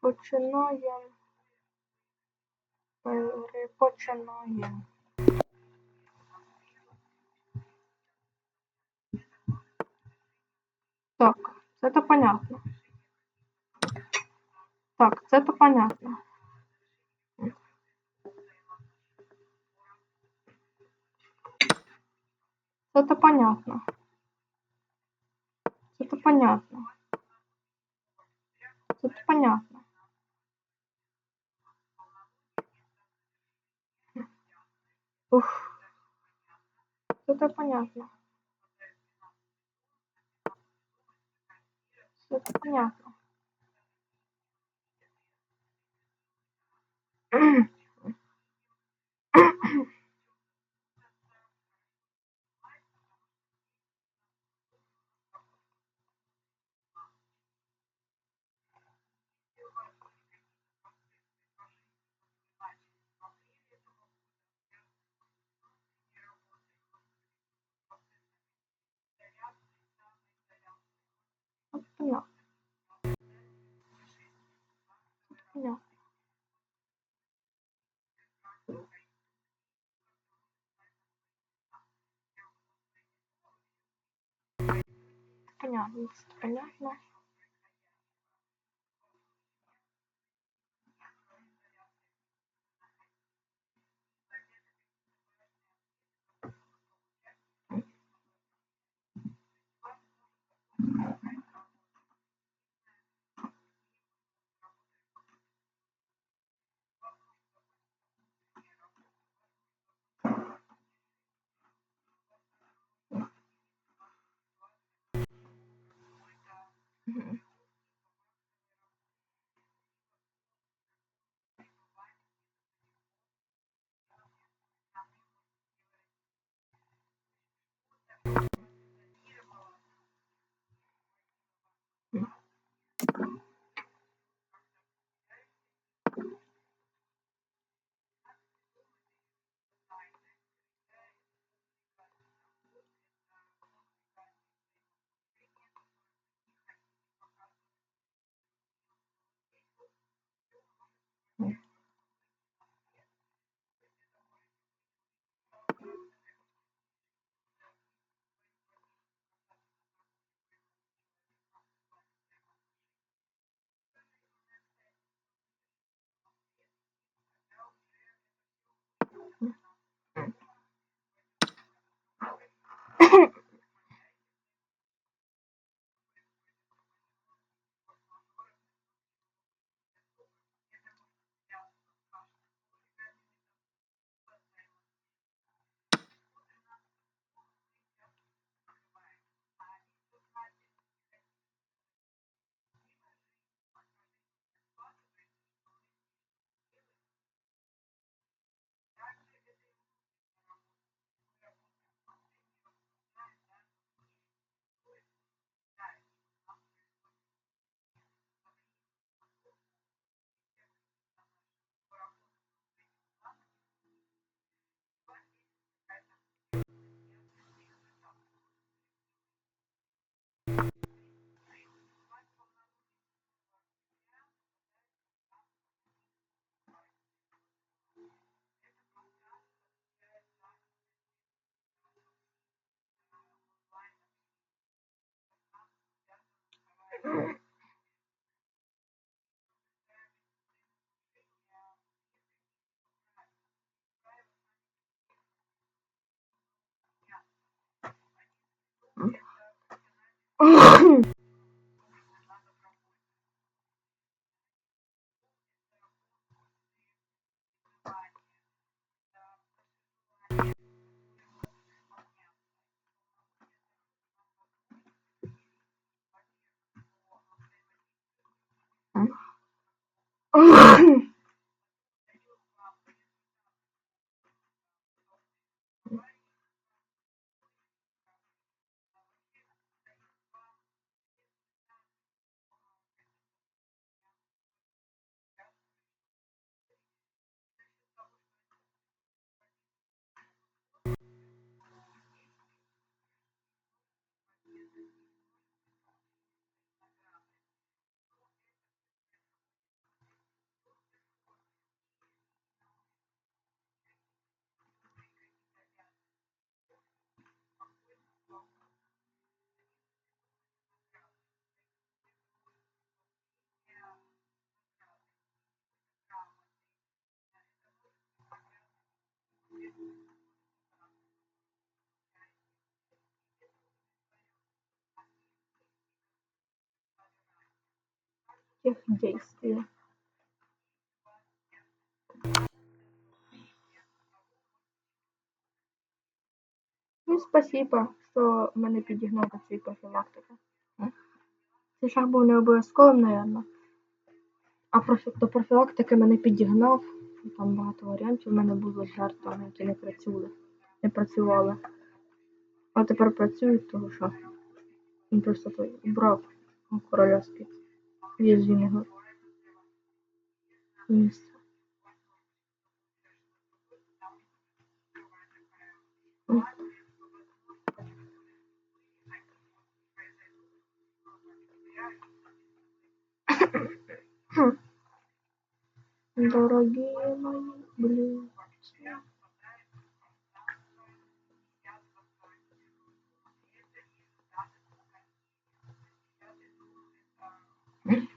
Починаємо. Перепочинаємо. Так, це то понятно. Так, це то понятно. Це то понятно. Це то понятно. Це то понятно. Ух. Це то понятно. Це то понятно. Це то понятно. Понятно. Понятно, Mm-hmm. Oh, Тех действия. Ну, спасибо, що мене підігнав до цієї профілактики. Цей шаг був не обов'язковим, напевно. А профі... до профілактики мене підігнав. Там багато варіантів в мене було з жертвами, які не працювали. Не працювали. А тепер працюють, тому що він просто той убрав короля з-під в'язівного місця. М. Дорогие мои блюдца. Він,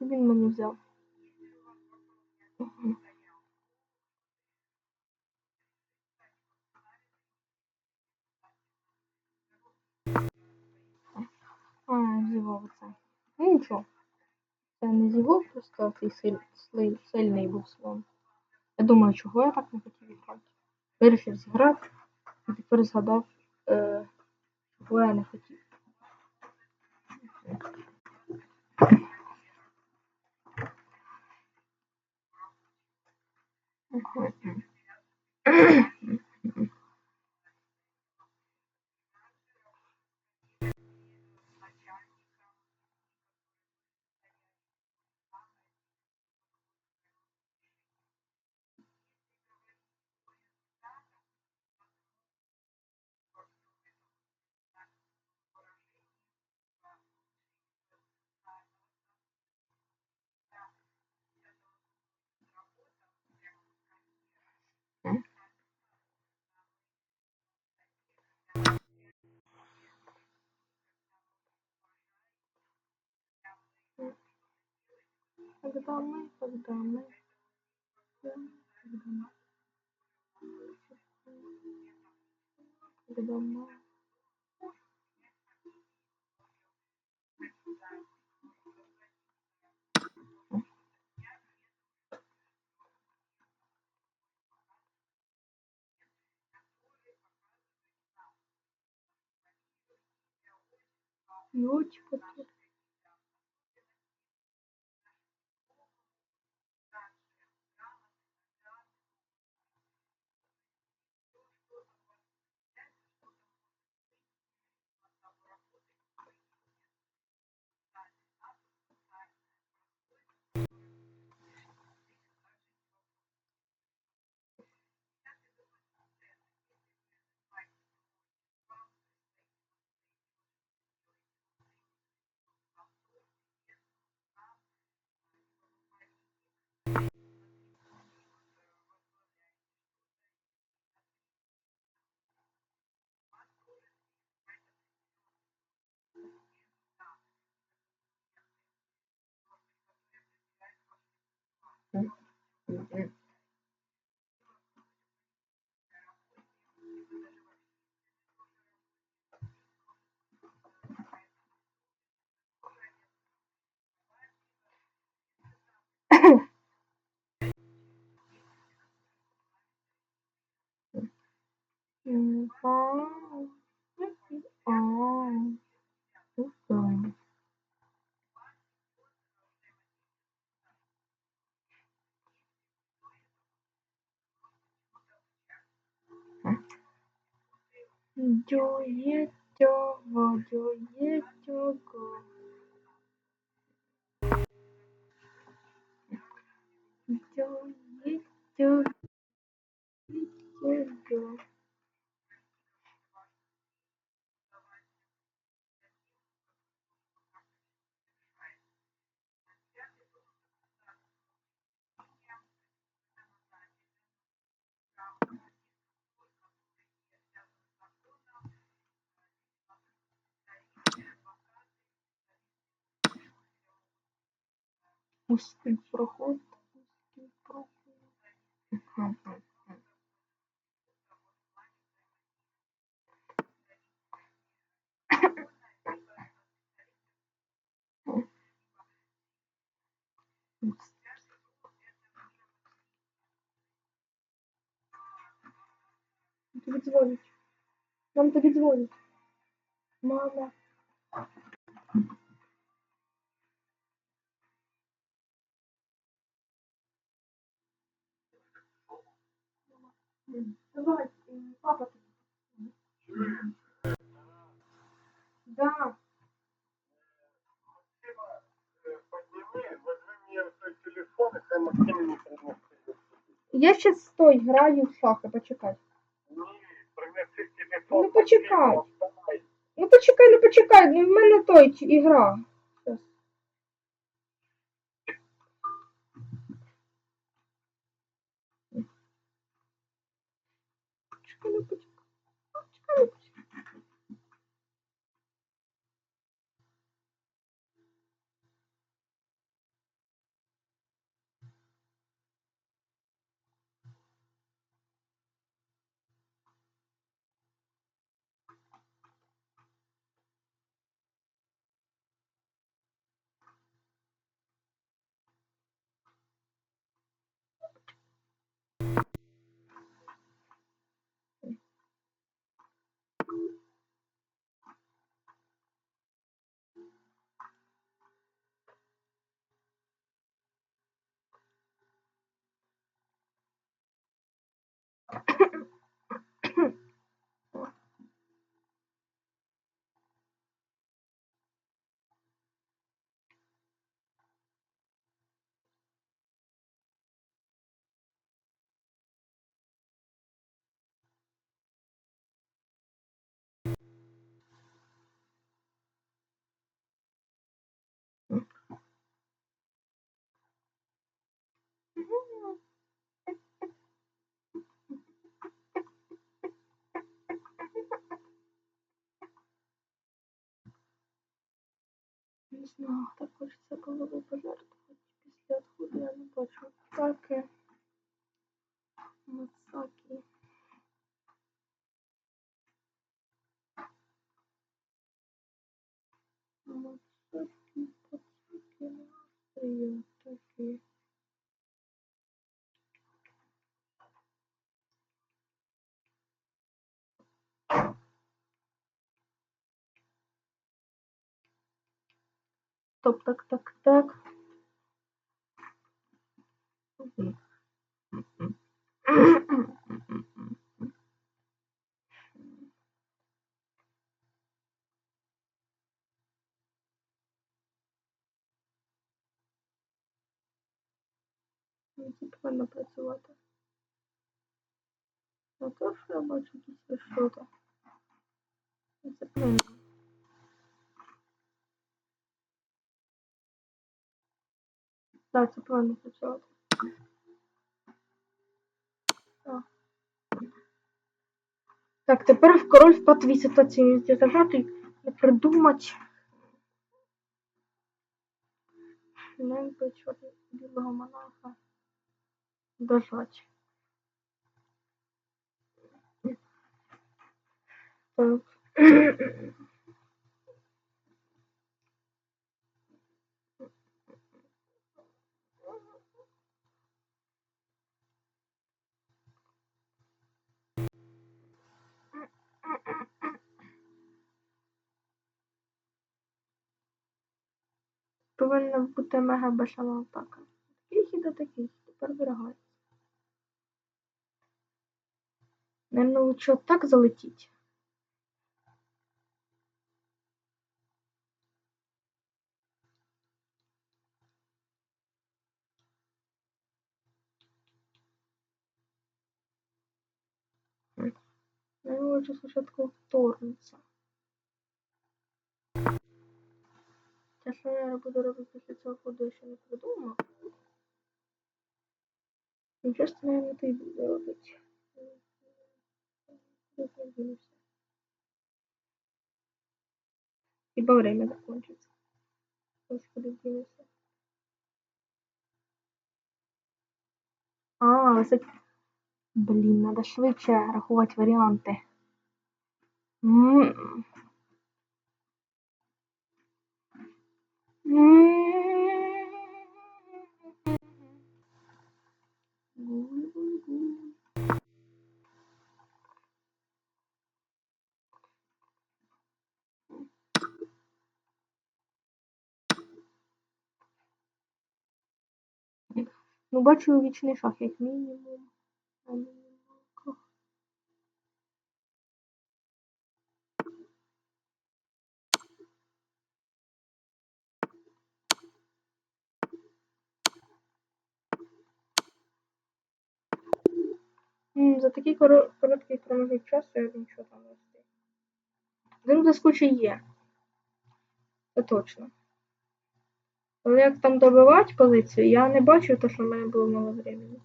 він мене взяв. Мгм. А, зівав. Ну нічого. Це не зівав, просто цей силь, силь, слон. Я думаю, чого я так не хотів грати. Вирішив зіграти і тепер згадав, е, чого я не хотів. 嗯嗯嗯。Когда мы, когда мы, когда мы, когда мы. Ну, типа, тут. М, Дює, дьово, дює, дього. Дює, дього. Пустый проход, пустый проход. Тобі дзвонить. Нам тобі дзвонить. Мама. Хай Максим мне принесет. Я щас стой, граю в шахи, почекай. Ну, почекай. Ну почекай, ну почекай, ну в мене той ігра. Mm-hmm. Стоп, так, так, так. Ну, повинно працювати. Не то, що я бачу тут щось. Це повинно. Так, це повинно працювати. Так. Тепер в король в патовій ситуації везде зажатий і придумати. Не би чорного білого монаха дожать. Так. Повинна бути мега бешена атака. Такий хід до такий, тепер вирагай. Наверно, лучше так залетіть. Наверно, лучше спочатку вторгнутися. Те, що я буду робити після цього ходу, я ще не придумав. Що ж це, наверно, ти буде робити? Хіба время закончиться. Ось куди дінешся. А, висить. Блін, треба швидше рахувати варіанти. М. М. Ну, бачу вічний шах, як мінімум. М, За такий короткий проміжок часу я нічого там не встиг. Один блискучий є. Це точно. Але як там добивати позицію, я не бачу, тому що в мене було мало времени.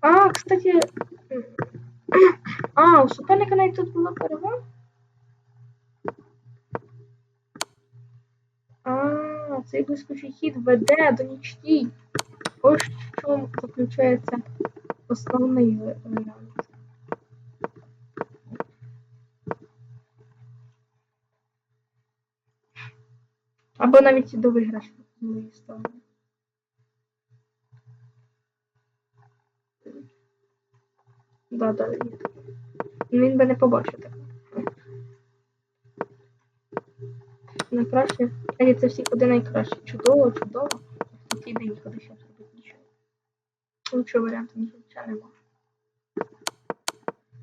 А, кстати. А, у суперника навіть тут була перевага. А, цей блискучий хід веде до нічній. Ось в чому заключається основний варіант. Або навіть до виграшу моєї сторони. Да, да. Ну, Він би не побачив так. Найкраще. Ей, це всі ходи найкраще. Чудово, чудово. В цій день ще зробити нічого. Лучшого варіанту ніхто нема.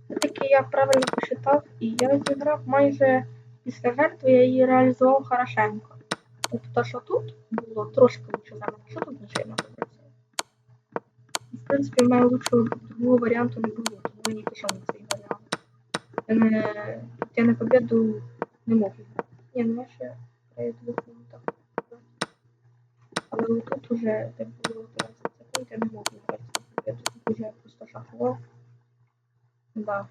Все-таки я правильно посчитав, і я зіграв майже після жертви, я її реалізував хорошенько. Тобто, що тут було трошки лучше за що тут нічого не. В принципі, в мене лучшого другого варіанту не було, тому я не пішов на цей варіант. Я не, я на победу не мог грати. Ні, ну я ще двох минутах. Але тут уже де було 15 секунд, я не мог грати на. Тут уже просто шахував. Да.